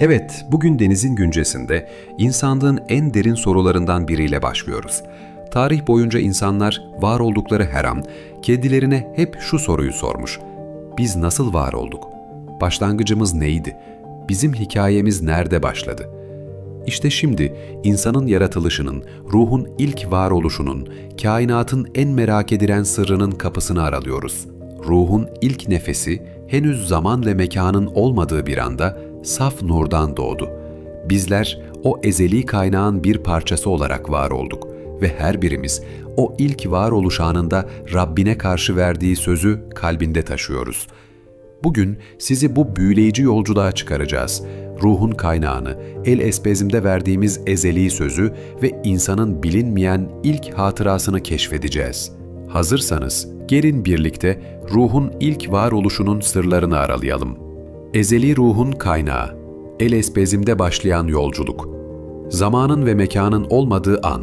Evet, bugün Deniz'in güncesinde insanlığın en derin sorularından biriyle başlıyoruz. Tarih boyunca insanlar var oldukları her an kendilerine hep şu soruyu sormuş. Biz nasıl var olduk? Başlangıcımız neydi? Bizim hikayemiz nerede başladı? İşte şimdi insanın yaratılışının, ruhun ilk varoluşunun, kainatın en merak edilen sırrının kapısını aralıyoruz. Ruhun ilk nefesi henüz zaman ve mekanın olmadığı bir anda saf nurdan doğdu. Bizler o ezeli kaynağın bir parçası olarak var olduk ve her birimiz o ilk varoluş anında Rabbine karşı verdiği sözü kalbinde taşıyoruz. Bugün sizi bu büyüleyici yolculuğa çıkaracağız. Ruhun kaynağını, el espezimde verdiğimiz ezeli sözü ve insanın bilinmeyen ilk hatırasını keşfedeceğiz. Hazırsanız gelin birlikte ruhun ilk varoluşunun sırlarını aralayalım. Ezeli ruhun kaynağı, el espezimde başlayan yolculuk. Zamanın ve mekanın olmadığı an.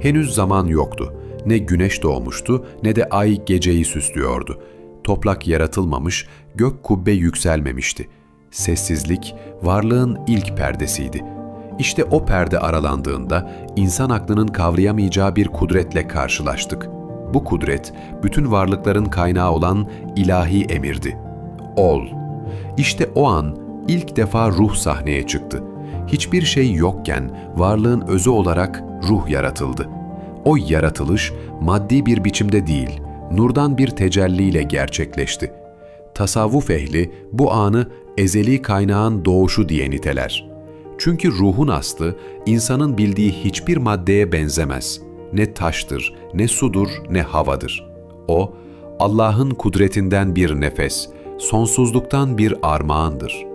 Henüz zaman yoktu. Ne güneş doğmuştu ne de ay geceyi süslüyordu. Toprak yaratılmamış, gök kubbe yükselmemişti. Sessizlik, varlığın ilk perdesiydi. İşte o perde aralandığında insan aklının kavrayamayacağı bir kudretle karşılaştık. Bu kudret, bütün varlıkların kaynağı olan ilahi emirdi. Ol. İşte o an ilk defa ruh sahneye çıktı. Hiçbir şey yokken varlığın özü olarak ruh yaratıldı. O yaratılış maddi bir biçimde değil, nurdan bir tecelliyle gerçekleşti. Tasavvuf ehli bu anı ezeli kaynağın doğuşu diye niteler. Çünkü ruhun aslı insanın bildiği hiçbir maddeye benzemez. Ne taştır, ne sudur, ne havadır. O, Allah'ın kudretinden bir nefes, sonsuzluktan bir armağandır.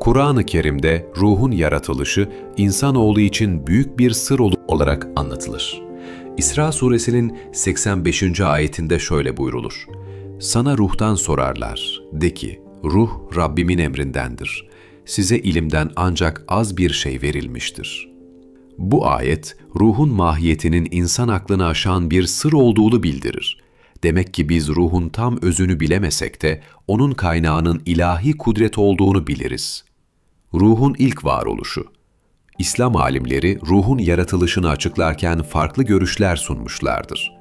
Kur'an-ı Kerim'de ruhun yaratılışı insanoğlu için büyük bir sır olarak anlatılır. İsra suresinin 85. ayetinde şöyle buyrulur. Sana ruhtan sorarlar. De ki, ruh Rabbimin emrindendir. Size ilimden ancak az bir şey verilmiştir. Bu ayet, ruhun mahiyetinin insan aklını aşan bir sır olduğunu bildirir. Demek ki biz ruhun tam özünü bilemesek de onun kaynağının ilahi kudret olduğunu biliriz. Ruhun ilk varoluşu İslam alimleri ruhun yaratılışını açıklarken farklı görüşler sunmuşlardır.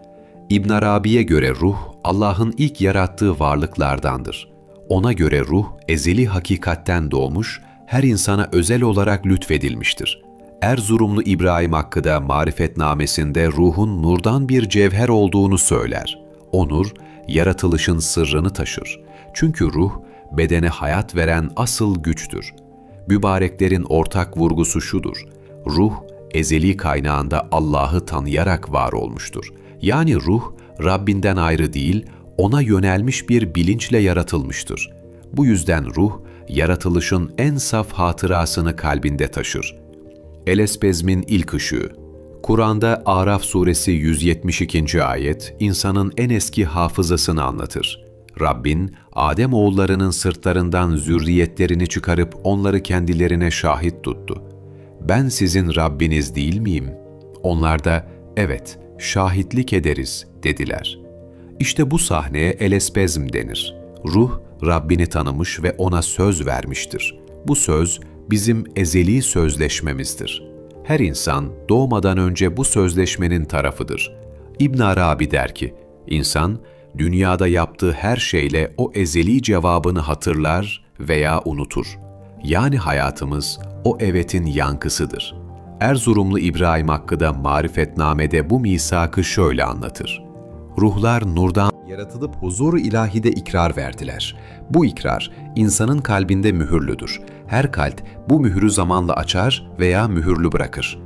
İbn Arabi'ye göre ruh, Allah'ın ilk yarattığı varlıklardandır. Ona göre ruh, ezeli hakikatten doğmuş, her insana özel olarak lütfedilmiştir. Erzurumlu İbrahim Hakkı da marifetnamesinde ruhun nurdan bir cevher olduğunu söyler. O nur, yaratılışın sırrını taşır. Çünkü ruh, bedene hayat veren asıl güçtür. Mübareklerin ortak vurgusu şudur. Ruh, ezeli kaynağında Allah'ı tanıyarak var olmuştur. Yani ruh, Rabbinden ayrı değil, ona yönelmiş bir bilinçle yaratılmıştır. Bu yüzden ruh, yaratılışın en saf hatırasını kalbinde taşır. Elespezmin ilk ışığı Kur'an'da Araf suresi 172. ayet, insanın en eski hafızasını anlatır. Rabbin, Adem oğullarının sırtlarından zürriyetlerini çıkarıp onları kendilerine şahit tuttu. Ben sizin Rabbiniz değil miyim? Onlar da, evet, şahitlik ederiz, dediler. İşte bu sahneye elespezm denir. Ruh, Rabbini tanımış ve ona söz vermiştir. Bu söz, bizim ezeli sözleşmemizdir. Her insan doğmadan önce bu sözleşmenin tarafıdır. İbn Arabi der ki, insan, dünyada yaptığı her şeyle o ezeli cevabını hatırlar veya unutur. Yani hayatımız o evetin yankısıdır. Erzurumlu İbrahim Hakkı da Marifetname'de bu misakı şöyle anlatır. Ruhlar nurdan yaratılıp huzur ilahide ikrar verdiler. Bu ikrar insanın kalbinde mühürlüdür. Her kalp bu mühürü zamanla açar veya mühürlü bırakır.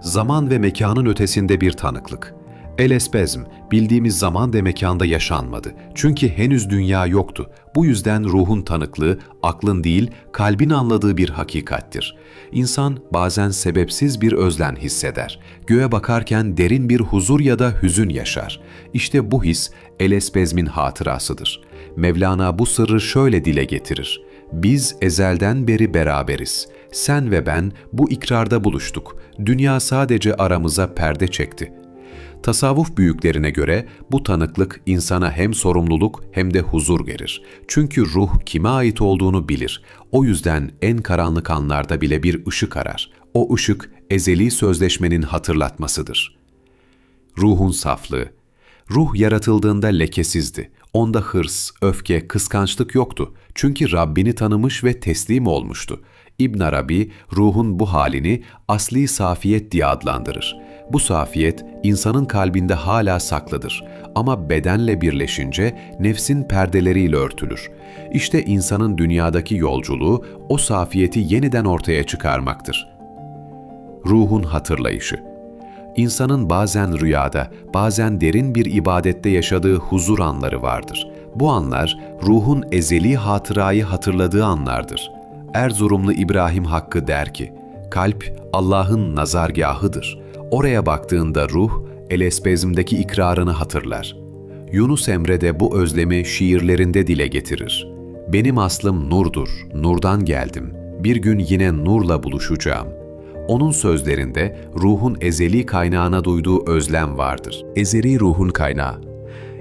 Zaman ve mekanın ötesinde bir tanıklık. Elespezm, bildiğimiz zaman ve mekanda yaşanmadı. Çünkü henüz dünya yoktu. Bu yüzden ruhun tanıklığı, aklın değil, kalbin anladığı bir hakikattir. İnsan bazen sebepsiz bir özlen hisseder. Göğe bakarken derin bir huzur ya da hüzün yaşar. İşte bu his, Elespezm'in hatırasıdır. Mevlana bu sırrı şöyle dile getirir. Biz ezelden beri beraberiz. Sen ve ben bu ikrarda buluştuk. Dünya sadece aramıza perde çekti.'' Tasavvuf büyüklerine göre bu tanıklık insana hem sorumluluk hem de huzur verir. Çünkü ruh kime ait olduğunu bilir. O yüzden en karanlık anlarda bile bir ışık arar. O ışık ezeli sözleşmenin hatırlatmasıdır. Ruhun saflığı Ruh yaratıldığında lekesizdi. Onda hırs, öfke, kıskançlık yoktu. Çünkü Rabbini tanımış ve teslim olmuştu. İbn Arabi ruhun bu halini asli safiyet diye adlandırır. Bu safiyet insanın kalbinde hala saklıdır ama bedenle birleşince nefsin perdeleriyle örtülür. İşte insanın dünyadaki yolculuğu o safiyeti yeniden ortaya çıkarmaktır. Ruhun hatırlayışı İnsanın bazen rüyada, bazen derin bir ibadette yaşadığı huzur anları vardır. Bu anlar ruhun ezeli hatırayı hatırladığı anlardır. Erzurumlu İbrahim Hakkı der ki, kalp Allah'ın nazargahıdır. Oraya baktığında ruh, elespezmdeki ikrarını hatırlar. Yunus Emre de bu özlemi şiirlerinde dile getirir. Benim aslım nurdur, nurdan geldim. Bir gün yine nurla buluşacağım.'' Onun sözlerinde ruhun ezeli kaynağına duyduğu özlem vardır. Ezeli ruhun kaynağı.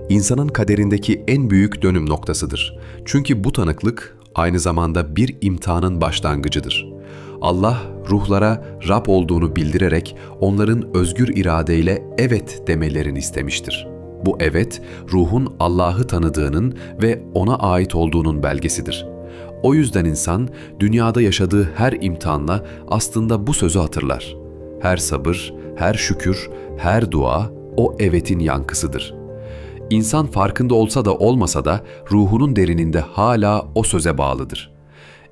İnsanın kaderindeki en büyük dönüm noktasıdır. Çünkü bu tanıklık aynı zamanda bir imtihanın başlangıcıdır. Allah ruhlara Rab olduğunu bildirerek onların özgür iradeyle evet demelerini istemiştir. Bu evet, ruhun Allah'ı tanıdığının ve ona ait olduğunun belgesidir. O yüzden insan dünyada yaşadığı her imtihanla aslında bu sözü hatırlar. Her sabır, her şükür, her dua o evetin yankısıdır. İnsan farkında olsa da olmasa da ruhunun derininde hala o söze bağlıdır.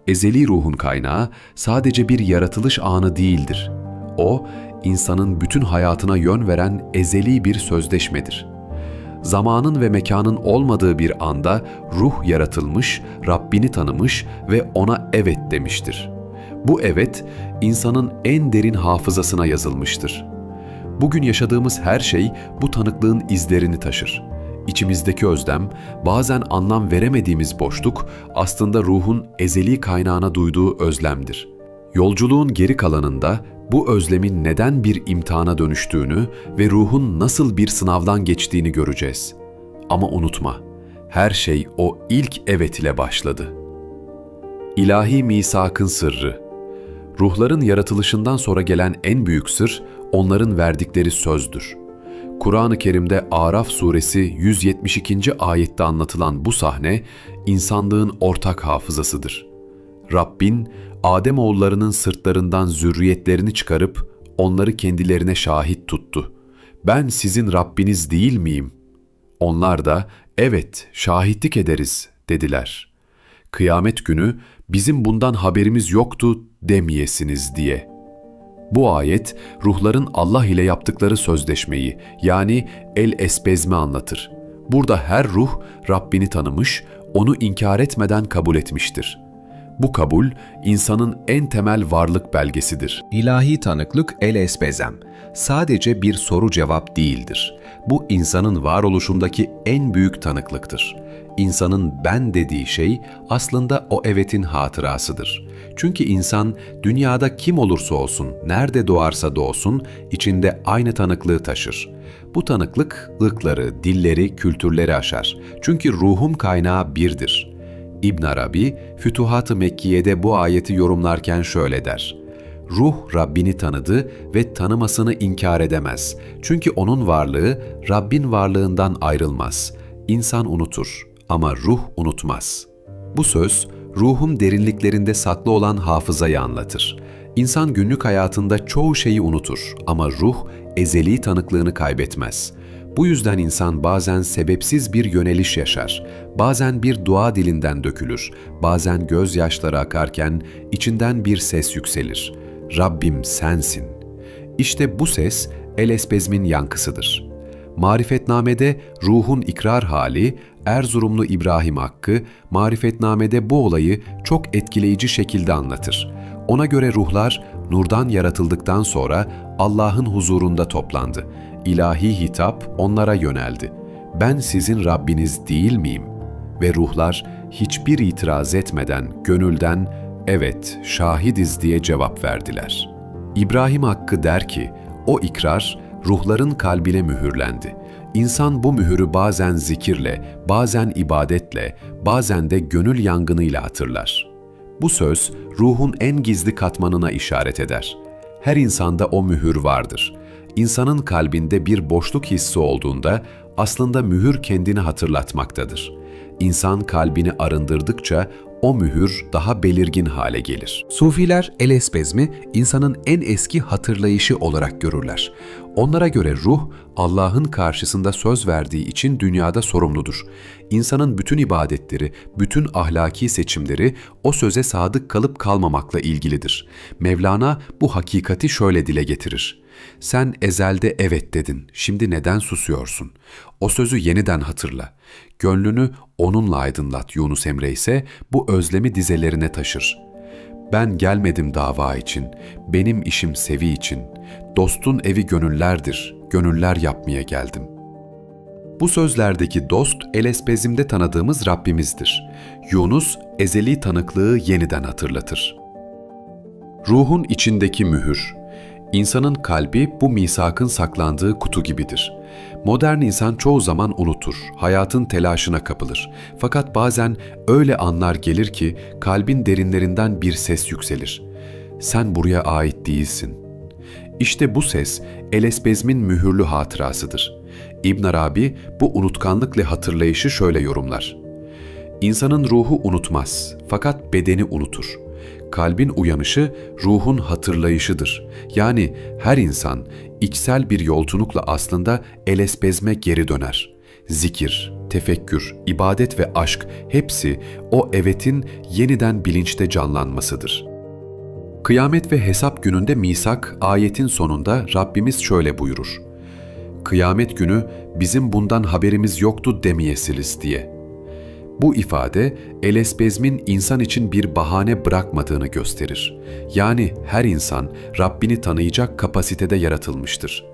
Ezeli ruhun kaynağı sadece bir yaratılış anı değildir. O, insanın bütün hayatına yön veren ezeli bir sözleşmedir.'' zamanın ve mekanın olmadığı bir anda ruh yaratılmış, Rabbini tanımış ve ona evet demiştir. Bu evet, insanın en derin hafızasına yazılmıştır. Bugün yaşadığımız her şey bu tanıklığın izlerini taşır. İçimizdeki özlem, bazen anlam veremediğimiz boşluk aslında ruhun ezeli kaynağına duyduğu özlemdir. Yolculuğun geri kalanında bu özlemin neden bir imtihana dönüştüğünü ve ruhun nasıl bir sınavdan geçtiğini göreceğiz. Ama unutma, her şey o ilk evet ile başladı. İlahi misakın sırrı Ruhların yaratılışından sonra gelen en büyük sır, onların verdikleri sözdür. Kur'an-ı Kerim'de Araf suresi 172. ayette anlatılan bu sahne, insanlığın ortak hafızasıdır. Rabbin, Adem oğullarının sırtlarından zürriyetlerini çıkarıp onları kendilerine şahit tuttu. Ben sizin Rabbiniz değil miyim? Onlar da evet şahitlik ederiz dediler. Kıyamet günü bizim bundan haberimiz yoktu demeyesiniz diye. Bu ayet ruhların Allah ile yaptıkları sözleşmeyi yani el espezme anlatır. Burada her ruh Rabbini tanımış, onu inkar etmeden kabul etmiştir.'' Bu kabul, insanın en temel varlık belgesidir. İlahi tanıklık el esbezem. Sadece bir soru cevap değildir. Bu insanın varoluşundaki en büyük tanıklıktır. İnsanın ben dediği şey aslında o evetin hatırasıdır. Çünkü insan dünyada kim olursa olsun, nerede doğarsa doğsun, içinde aynı tanıklığı taşır. Bu tanıklık ırkları, dilleri, kültürleri aşar. Çünkü ruhum kaynağı birdir.'' İbn Arabi, Fütuhat-ı Mekkiye'de bu ayeti yorumlarken şöyle der. Ruh Rabbini tanıdı ve tanımasını inkar edemez. Çünkü onun varlığı Rabbin varlığından ayrılmaz. İnsan unutur ama ruh unutmaz. Bu söz, ruhun derinliklerinde saklı olan hafızayı anlatır. İnsan günlük hayatında çoğu şeyi unutur ama ruh ezeli tanıklığını kaybetmez.'' Bu yüzden insan bazen sebepsiz bir yöneliş yaşar, bazen bir dua dilinden dökülür, bazen gözyaşları akarken içinden bir ses yükselir. Rabbim sensin. İşte bu ses El Espezm'in yankısıdır. Marifetname'de ruhun ikrar hali, Erzurumlu İbrahim Hakkı, Marifetname'de bu olayı çok etkileyici şekilde anlatır. Ona göre ruhlar nurdan yaratıldıktan sonra Allah'ın huzurunda toplandı ilahi hitap onlara yöneldi. Ben sizin Rabbiniz değil miyim? Ve ruhlar hiçbir itiraz etmeden gönülden evet şahidiz diye cevap verdiler. İbrahim Hakkı der ki, o ikrar ruhların kalbine mühürlendi. İnsan bu mühürü bazen zikirle, bazen ibadetle, bazen de gönül yangınıyla hatırlar. Bu söz ruhun en gizli katmanına işaret eder. Her insanda o mühür vardır. İnsanın kalbinde bir boşluk hissi olduğunda aslında mühür kendini hatırlatmaktadır. İnsan kalbini arındırdıkça o mühür daha belirgin hale gelir. Sufiler elespezmi insanın en eski hatırlayışı olarak görürler. Onlara göre ruh Allah'ın karşısında söz verdiği için dünyada sorumludur. İnsanın bütün ibadetleri, bütün ahlaki seçimleri o söze sadık kalıp kalmamakla ilgilidir. Mevlana bu hakikati şöyle dile getirir. Sen ezelde evet dedin, şimdi neden susuyorsun? O sözü yeniden hatırla. Gönlünü onunla aydınlat Yunus Emre ise bu özlemi dizelerine taşır. Ben gelmedim dava için, benim işim sevi için. Dostun evi gönüllerdir, gönüller yapmaya geldim. Bu sözlerdeki dost Elespezim'de tanıdığımız Rabbimizdir. Yunus ezeli tanıklığı yeniden hatırlatır. Ruhun içindeki mühür. İnsanın kalbi bu misakın saklandığı kutu gibidir. Modern insan çoğu zaman unutur, hayatın telaşına kapılır. Fakat bazen öyle anlar gelir ki kalbin derinlerinden bir ses yükselir. Sen buraya ait değilsin. İşte bu ses Elespezmin mühürlü hatırasıdır. İbn Arabi bu unutkanlıkla hatırlayışı şöyle yorumlar. İnsanın ruhu unutmaz fakat bedeni unutur. Kalbin uyanışı ruhun hatırlayışıdır. Yani her insan içsel bir yolculukla aslında elespezme geri döner. Zikir, tefekkür, ibadet ve aşk hepsi o evetin yeniden bilinçte canlanmasıdır. Kıyamet ve hesap gününde misak ayetin sonunda Rabbimiz şöyle buyurur. Kıyamet günü bizim bundan haberimiz yoktu demeyesiniz diye.'' Bu ifade elespezmin insan için bir bahane bırakmadığını gösterir. Yani her insan Rabbini tanıyacak kapasitede yaratılmıştır.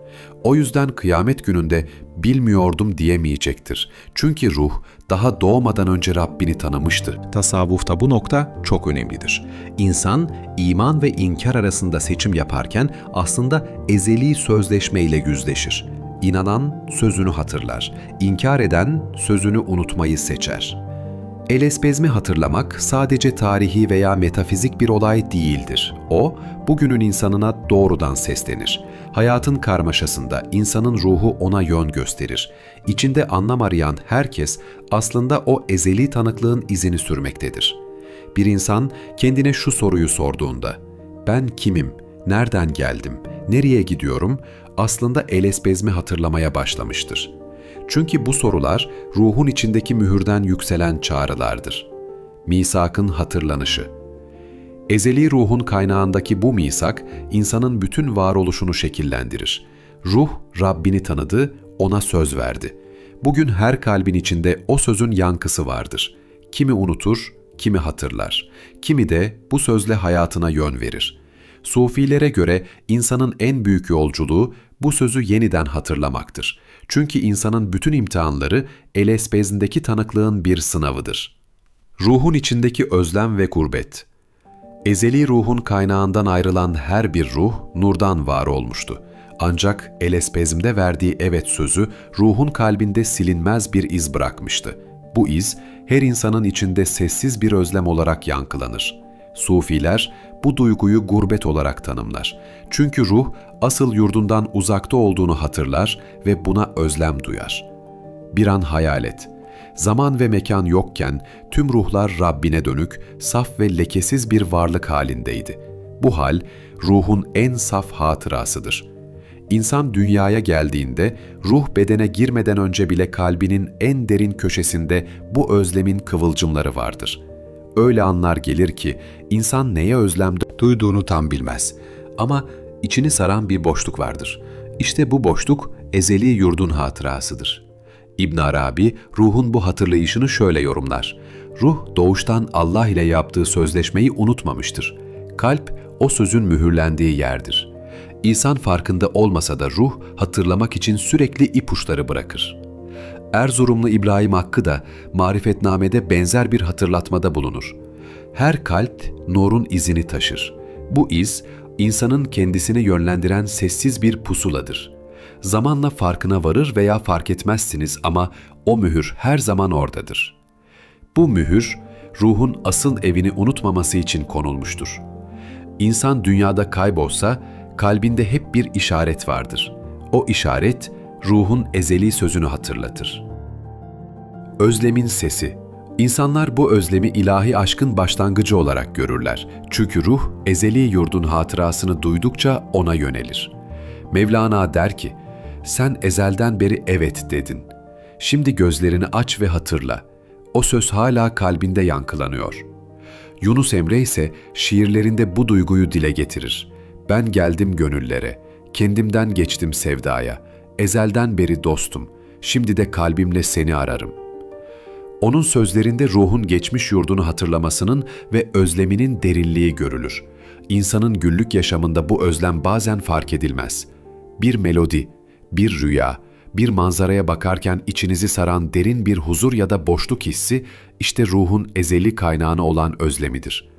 O yüzden kıyamet gününde bilmiyordum diyemeyecektir. Çünkü ruh daha doğmadan önce Rabbini tanımıştı. Tasavvufta bu nokta çok önemlidir. İnsan iman ve inkar arasında seçim yaparken aslında ezeli sözleşme ile yüzleşir. İnanan sözünü hatırlar, inkar eden sözünü unutmayı seçer. Elespezmi hatırlamak sadece tarihi veya metafizik bir olay değildir. O, bugünün insanına doğrudan seslenir. Hayatın karmaşasında insanın ruhu ona yön gösterir. İçinde anlam arayan herkes aslında o ezeli tanıklığın izini sürmektedir. Bir insan kendine şu soruyu sorduğunda, ben kimim, nereden geldim, nereye gidiyorum, aslında elespezmi hatırlamaya başlamıştır.'' Çünkü bu sorular ruhun içindeki mühürden yükselen çağrılardır. Misakın hatırlanışı. Ezeli ruhun kaynağındaki bu misak insanın bütün varoluşunu şekillendirir. Ruh Rabbini tanıdı, ona söz verdi. Bugün her kalbin içinde o sözün yankısı vardır. Kimi unutur, kimi hatırlar. Kimi de bu sözle hayatına yön verir. Sufilere göre insanın en büyük yolculuğu bu sözü yeniden hatırlamaktır. Çünkü insanın bütün imtihanları elespezindeki tanıklığın bir sınavıdır. Ruhun içindeki özlem ve gurbet. Ezeli ruhun kaynağından ayrılan her bir ruh nurdan var olmuştu. Ancak elespezimde verdiği evet sözü ruhun kalbinde silinmez bir iz bırakmıştı. Bu iz her insanın içinde sessiz bir özlem olarak yankılanır. Sufiler bu duyguyu gurbet olarak tanımlar. Çünkü ruh asıl yurdundan uzakta olduğunu hatırlar ve buna özlem duyar. Bir an hayal et. Zaman ve mekan yokken tüm ruhlar Rabbine dönük, saf ve lekesiz bir varlık halindeydi. Bu hal ruhun en saf hatırasıdır. İnsan dünyaya geldiğinde ruh bedene girmeden önce bile kalbinin en derin köşesinde bu özlemin kıvılcımları vardır. Öyle anlar gelir ki insan neye özlem duyduğunu tam bilmez. Ama içini saran bir boşluk vardır. İşte bu boşluk ezeli yurdun hatırasıdır. İbn Arabi ruhun bu hatırlayışını şöyle yorumlar. Ruh doğuştan Allah ile yaptığı sözleşmeyi unutmamıştır. Kalp o sözün mühürlendiği yerdir. İnsan farkında olmasa da ruh hatırlamak için sürekli ipuçları bırakır. Erzurumlu İbrahim Hakkı da marifetnamede benzer bir hatırlatmada bulunur. Her kalp nurun izini taşır. Bu iz insanın kendisini yönlendiren sessiz bir pusuladır. Zamanla farkına varır veya fark etmezsiniz ama o mühür her zaman oradadır. Bu mühür, ruhun asıl evini unutmaması için konulmuştur. İnsan dünyada kaybolsa, kalbinde hep bir işaret vardır. O işaret, ruhun ezeli sözünü hatırlatır. Özlemin sesi. İnsanlar bu özlemi ilahi aşkın başlangıcı olarak görürler. Çünkü ruh, ezeli yurdun hatırasını duydukça ona yönelir. Mevlana der ki, sen ezelden beri evet dedin. Şimdi gözlerini aç ve hatırla. O söz hala kalbinde yankılanıyor. Yunus Emre ise şiirlerinde bu duyguyu dile getirir. Ben geldim gönüllere, kendimden geçtim sevdaya. Ezelden beri dostum, şimdi de kalbimle seni ararım.'' Onun sözlerinde ruhun geçmiş yurdunu hatırlamasının ve özleminin derinliği görülür. İnsanın günlük yaşamında bu özlem bazen fark edilmez. Bir melodi, bir rüya, bir manzaraya bakarken içinizi saran derin bir huzur ya da boşluk hissi işte ruhun ezeli kaynağına olan özlemidir.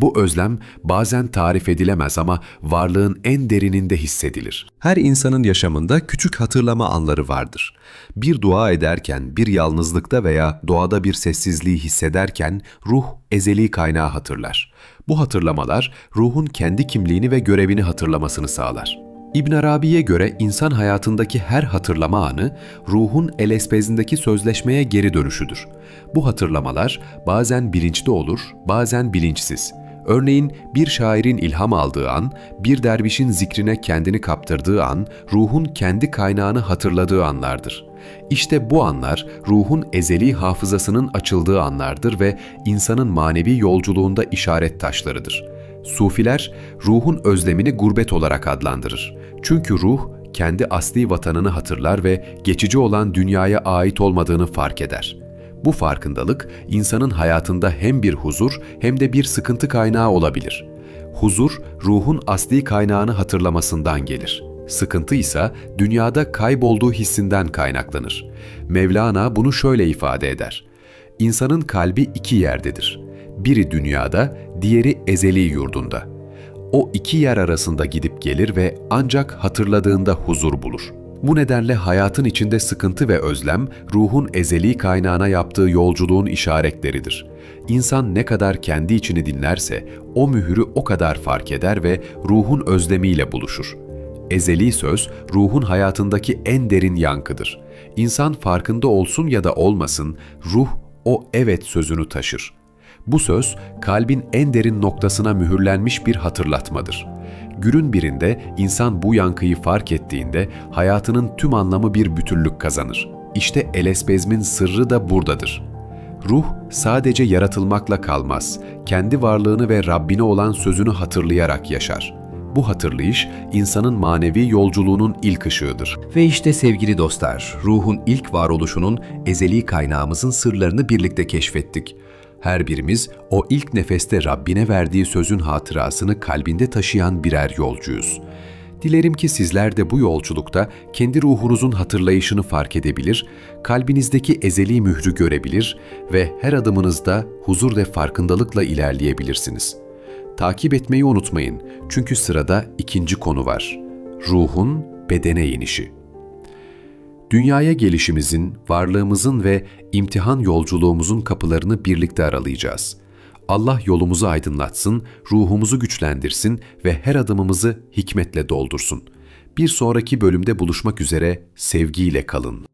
Bu özlem bazen tarif edilemez ama varlığın en derininde hissedilir. Her insanın yaşamında küçük hatırlama anları vardır. Bir dua ederken, bir yalnızlıkta veya doğada bir sessizliği hissederken ruh ezeli kaynağı hatırlar. Bu hatırlamalar ruhun kendi kimliğini ve görevini hatırlamasını sağlar. İbn Arabi'ye göre insan hayatındaki her hatırlama anı ruhun elespezindeki sözleşmeye geri dönüşüdür. Bu hatırlamalar bazen bilinçli olur, bazen bilinçsiz. Örneğin bir şairin ilham aldığı an, bir dervişin zikrine kendini kaptırdığı an, ruhun kendi kaynağını hatırladığı anlardır. İşte bu anlar ruhun ezeli hafızasının açıldığı anlardır ve insanın manevi yolculuğunda işaret taşlarıdır. Sufiler ruhun özlemini gurbet olarak adlandırır. Çünkü ruh kendi asli vatanını hatırlar ve geçici olan dünyaya ait olmadığını fark eder. Bu farkındalık insanın hayatında hem bir huzur hem de bir sıkıntı kaynağı olabilir. Huzur ruhun asli kaynağını hatırlamasından gelir. Sıkıntı ise dünyada kaybolduğu hissinden kaynaklanır. Mevlana bunu şöyle ifade eder. İnsanın kalbi iki yerdedir. Biri dünyada, diğeri ezeli yurdunda. O iki yer arasında gidip gelir ve ancak hatırladığında huzur bulur. Bu nedenle hayatın içinde sıkıntı ve özlem, ruhun ezeli kaynağına yaptığı yolculuğun işaretleridir. İnsan ne kadar kendi içini dinlerse, o mühürü o kadar fark eder ve ruhun özlemiyle buluşur. Ezeli söz, ruhun hayatındaki en derin yankıdır. İnsan farkında olsun ya da olmasın, ruh o evet sözünü taşır. Bu söz, kalbin en derin noktasına mühürlenmiş bir hatırlatmadır. Günün birinde insan bu yankıyı fark ettiğinde hayatının tüm anlamı bir bütünlük kazanır. İşte elespezmin sırrı da buradadır. Ruh sadece yaratılmakla kalmaz, kendi varlığını ve Rabbine olan sözünü hatırlayarak yaşar. Bu hatırlayış insanın manevi yolculuğunun ilk ışığıdır. Ve işte sevgili dostlar, ruhun ilk varoluşunun ezeli kaynağımızın sırlarını birlikte keşfettik. Her birimiz o ilk nefeste Rabbine verdiği sözün hatırasını kalbinde taşıyan birer yolcuyuz. Dilerim ki sizler de bu yolculukta kendi ruhunuzun hatırlayışını fark edebilir, kalbinizdeki ezeli mührü görebilir ve her adımınızda huzur ve farkındalıkla ilerleyebilirsiniz. Takip etmeyi unutmayın çünkü sırada ikinci konu var. Ruhun bedene inişi. Dünyaya gelişimizin, varlığımızın ve imtihan yolculuğumuzun kapılarını birlikte aralayacağız. Allah yolumuzu aydınlatsın, ruhumuzu güçlendirsin ve her adımımızı hikmetle doldursun. Bir sonraki bölümde buluşmak üzere sevgiyle kalın.